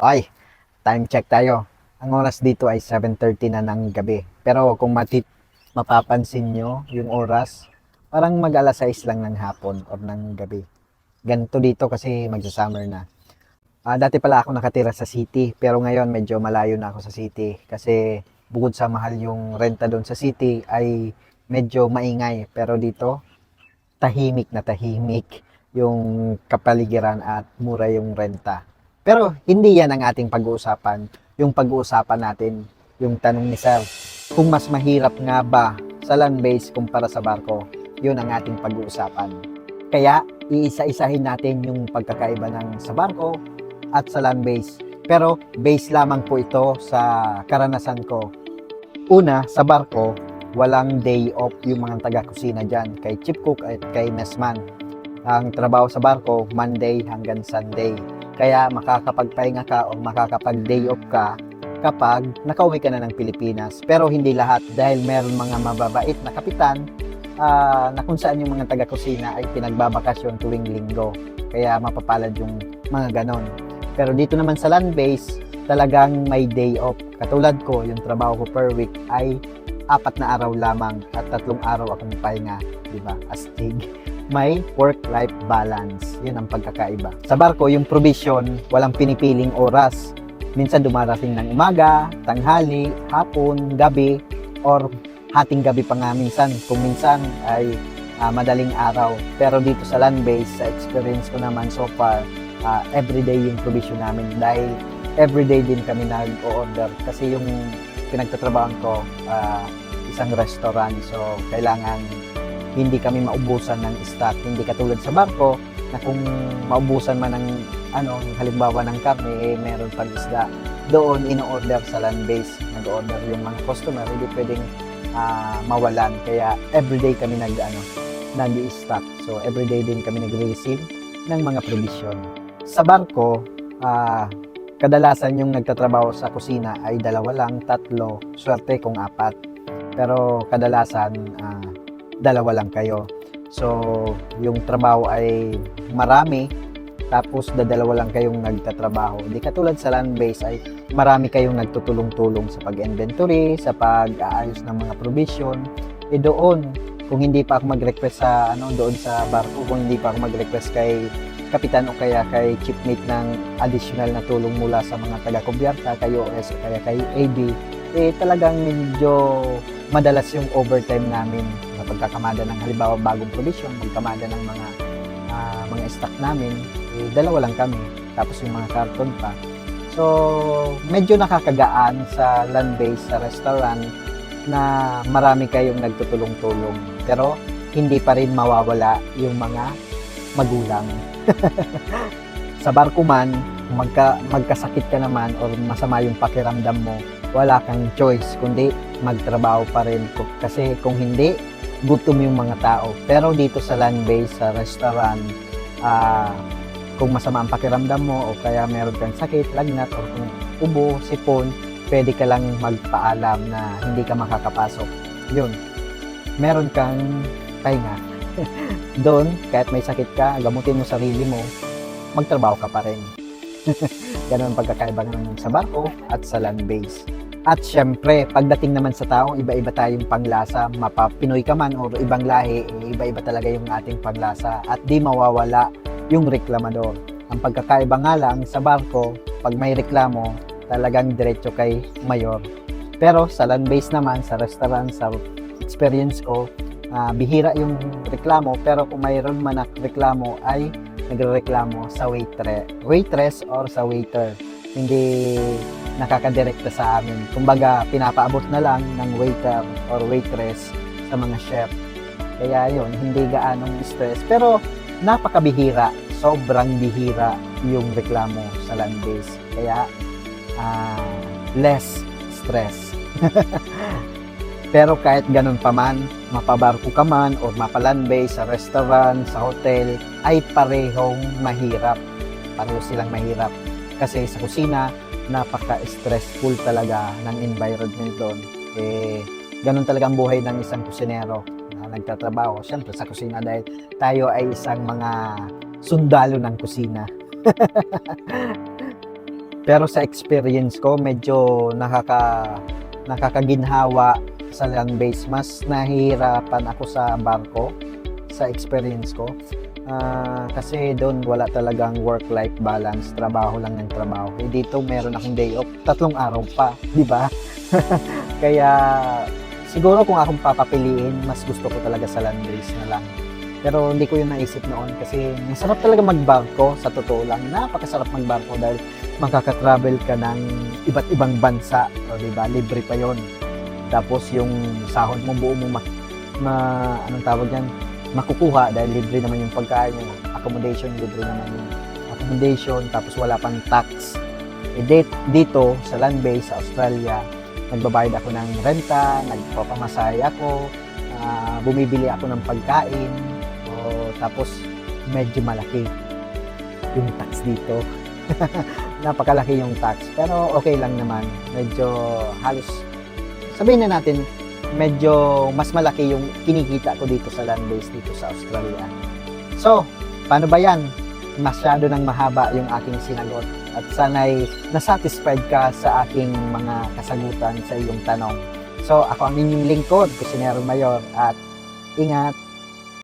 Ay, time check tayo. Ang oras dito ay 7.30 na ng gabi. Pero kung matit mapapansin nyo yung oras, parang mag alas 6 lang ng hapon or ng gabi. Ganito dito kasi magsa-summer na. Ah, dati pala ako nakatira sa city, pero ngayon medyo malayo na ako sa city kasi bukod sa mahal yung renta doon sa city ay medyo maingay. Pero dito, tahimik na tahimik yung kapaligiran at mura yung renta. Pero hindi yan ang ating pag-uusapan. Yung pag-uusapan natin, yung tanong ni Sir, kung mas mahirap nga ba sa land base kumpara sa barko, yun ang ating pag-uusapan. Kaya, iisa-isahin natin yung pagkakaiba ng sa barko at sa land base. Pero, base lamang po ito sa karanasan ko. Una, sa barko, walang day off yung mga taga-kusina dyan, kay chip cook at kay messman. Ang trabaho sa barko, Monday hanggang Sunday. Kaya makakapagpahinga ka o makakapag-day off ka kapag nakauwi ka na ng Pilipinas. Pero hindi lahat dahil meron mga mababait na kapitan ah, na kung saan yung mga taga-kusina ay pinagbabakasyon tuwing linggo. Kaya mapapalad yung mga ganon. Pero dito naman sa land base, talagang may day off. Katulad ko, yung trabaho ko per week ay apat na araw lamang at tatlong araw akong pahinga, di ba? Astig. May work-life balance. Yun ang pagkakaiba. Sa barko, yung provision, walang pinipiling oras. Minsan dumarating ng umaga, tanghali, hapon, gabi, or hating gabi pa nga minsan. Kung minsan ay ah, madaling araw. Pero dito sa land base, sa experience ko naman so far, ah, everyday yung provision namin dahil everyday din kami nag-order kasi yung pinagtatrabahan ko ah, isang restaurant so kailangan hindi kami maubusan ng stock. Hindi katulad sa barko na kung maubusan man ng ano halimbawa ng karne eh meron pang isda. Doon ino-order sa land base. Nag-order yung mga customer. Hindi pwedeng ah, mawalan. Kaya everyday kami nag ano nag-stock. So everyday din kami nagre-receive ng mga provision. Sa barko ah kadalasan yung nagtatrabaho sa kusina ay dalawa lang, tatlo, swerte kung apat. Pero kadalasan ah, dalawa lang kayo. So, yung trabaho ay marami, tapos dadalawa lang kayong nagtatrabaho. Di katulad sa land base ay marami kayong nagtutulong-tulong sa pag-inventory, sa pag-aayos ng mga provision. E doon, kung hindi pa ako mag-request sa ano doon sa barko, kung hindi pa ako mag-request kay kapitan o kaya kay chipmate ng additional na tulong mula sa mga taga-kubyarta, kay OS o kaya kay AB, eh talagang medyo madalas yung overtime namin pagkakamada ng halimbawa bagong provision, magkamada ng mga ah, mga stock namin, eh, dalawa lang kami, tapos yung mga karton pa. So, medyo nakakagaan sa land base, sa restaurant, na marami kayong nagtutulong-tulong. Pero, hindi pa rin mawawala yung mga magulang. sa barko man, magka, magkasakit ka naman or masama yung pakiramdam mo, wala kang choice kundi magtrabaho pa rin. Kasi kung hindi, gutom yung mga tao. Pero dito sa land base, sa restaurant, ah, kung masama ang pakiramdam mo o kaya meron kang sakit, lagnat, or kung ubo, sipon, pwede ka lang magpaalam na hindi ka makakapasok. Yun. Meron kang pahinga. Doon, kahit may sakit ka, gamutin mo sarili mo, magtrabaho ka pa rin. Ganun ang pagkakaiba ng sa barko at sa land base. At syempre, pagdating naman sa tao, iba-iba tayong panglasa. Mapa Pinoy ka man o ibang lahi, eh, iba-iba talaga yung ating panglasa. At di mawawala yung reklamador. Ang pagkakaiba nga lang sa barko, pag may reklamo, talagang diretso kay mayor. Pero sa land base naman, sa restaurant, sa experience ko, ah, bihira yung reklamo. Pero kung mayroon man reklamo ay nagrereklamo sa waitress, waitress or sa waiter. Hindi nakakadirekta sa amin. Kumbaga, pinapaabot na lang ng waiter or waitress sa mga chef. Kaya yun, hindi gaanong stress. Pero napakabihira, sobrang bihira yung reklamo sa land base. Kaya ah, less stress. Pero kahit ganun pa man, mapabarko ka man or mapaland base sa restaurant, sa hotel, ay parehong mahirap. Pareho silang mahirap. Kasi sa kusina, napaka-stressful talaga ng environment doon. Eh, ganun talaga ang buhay ng isang kusinero na nagtatrabaho. Siyempre sa kusina dahil tayo ay isang mga sundalo ng kusina. Pero sa experience ko, medyo nakaka nakakaginhawa sa land base. Mas nahihirapan ako sa barko sa experience ko. Ah, kasi doon wala talagang work-life balance, trabaho lang ng trabaho. Eh, dito meron akong day off, tatlong araw pa, di ba? Kaya siguro kung akong papapiliin, mas gusto ko talaga sa land base na lang. Pero hindi ko yun naisip noon kasi masarap talaga magbarko sa totoo lang. Napakasarap magbarko dahil makaka-travel ka ng iba't ibang bansa, o di ba? Libre pa yon. Tapos yung sahod mo buo mo ma, ma- anong tawag yan? Makukuha dahil libre naman yung pagkain yung accommodation libre naman yung accommodation tapos wala pang tax. Dit- dito sa land base sa Australia nagbabayad ako ng renta nagpapamasay ako ah, bumibili ako ng pagkain o, tapos medyo malaki yung tax dito. Napakalaki yung tax. Pero okay lang naman. Medyo halos sabihin na natin medyo mas malaki yung kinikita ko dito sa land base dito sa Australia. So, paano ba yan? Masyado nang mahaba yung aking sinagot at sana'y nasatisfied ka sa aking mga kasagutan sa iyong tanong. So, ako ang inyong lingkod, Kusinero Mayor at ingat